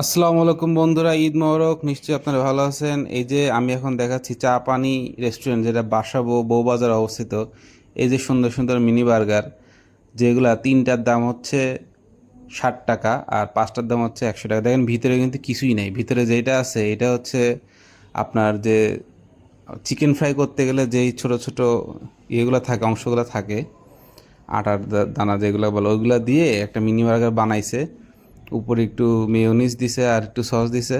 আসসালামু আলাইকুম বন্ধুরা, ঈদ মোবারক। নিশ্চয়ই আপনারা ভালো আছেন। এই যে আমি এখন দেখাচ্ছি চা পানি রেস্টুরেন্ট যেটা বাসাবো, বউবাজার অবস্থিত। এই যে সুন্দর সুন্দর মিনি বার্গার যেগুলা তিনটার দাম হচ্ছে ষাট টাকা আর পাঁচটার দাম হচ্ছে একশো টাকা। দেখেন ভিতরে কিন্তু কিছুই নেই। ভিতরে যেটা আছে, এটা হচ্ছে আপনার যে চিকেন ফ্রাই করতে গেলে যেই ছোট ছোট ইয়েগুলো থাকে, অংশগুলো থাকে, আটার দানা যেগুলো বলে, ওইগুলো দিয়ে একটা মিনি বার্গার বানাইছে। উপরে একটু মেয়োনিজ দিছে আর একটু সস দিছে।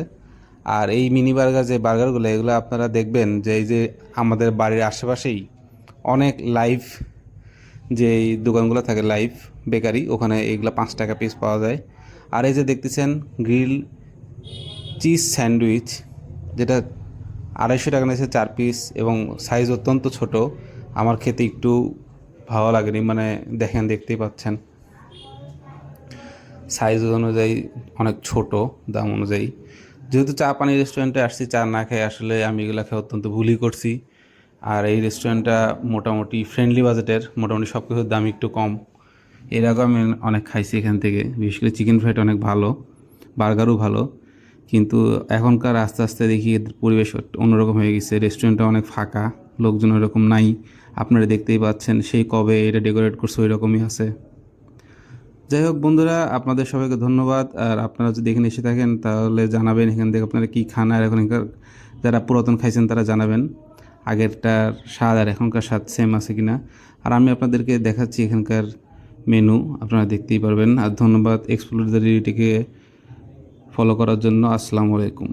আর এই মিনি বার্গার যে বার্গারগুলো এগুলো আপনারা দেখবেন যে এই যে আমাদের বাড়ির আশেপাশেই অনেক লাইভ যে দোকানগুলো থাকে লাইভ বেকারি ওখানে এগুলো পাঁচ টাকা পিস পাওয়া যায়। আর এই যে দেখতেছেন গ্রিল চিজ স্যান্ডউইচ যেটা আড়াইশো টাকা নিয়েছে চার পিস এবং সাইজ অত্যন্ত ছোট। আমার খেতে একটু ভালো লাগেনি মানে দেখেন, দেখতেই পাচ্ছেন। সাইজ অনুযায়ী অনেক ছোট, দাম অনুযায়ী। যেহেতু চা পানি রেস্টুরেন্টে আসছি, চা না খেয়ে আসলে আমি এগুলো খেয়ে অত্যন্ত ভুলই করছি। আর এই রেস্টুরেন্টটা মোটামুটি ফ্রেন্ডলি বাজেটের মোটামুটি সব কিছুর দাম একটু কম। এর আগে আমি অনেক খাইছি এখান থেকে, বিশেষ করে চিকেন ফ্রাইড অনেক ভালো বার্গারও ভালো। কিন্তু এখনকার আস্তে আস্তে দেখি এদের পরিবেশ অন্যরকম হয়ে গেছে রেস্টুরেন্টটা অনেক ফাঁকা, লোকজন ওরকম নাই। আপনারা দেখতেই পাচ্ছেন, সেই কবে এটা ডেকোরেট করছে ওই রকমই আছে। যাই হোক বন্ধুরা, আপনাদের সবাইকে ধন্যবাদ। আর আপনারা যদি এখানে এসে থাকেন, তাহলে জানাবেন এখান থেকে আপনারা কী খান। আর এখনকার যারা পুরাতন খাইছেন, তারা জানাবেন আগেরটার স্বাদ আর এখনকার স্বাদ সেম আছে কিনা। আর আমি আপনাদেরকে দেখাচ্ছি এখানকার মেনু আপনারা দেখতেই পারবেন। আর ধন্যবাদ এক্সপ্লোর দ্য রিটিকে ফলো করার জন্য। আসসালামু আলাইকুম।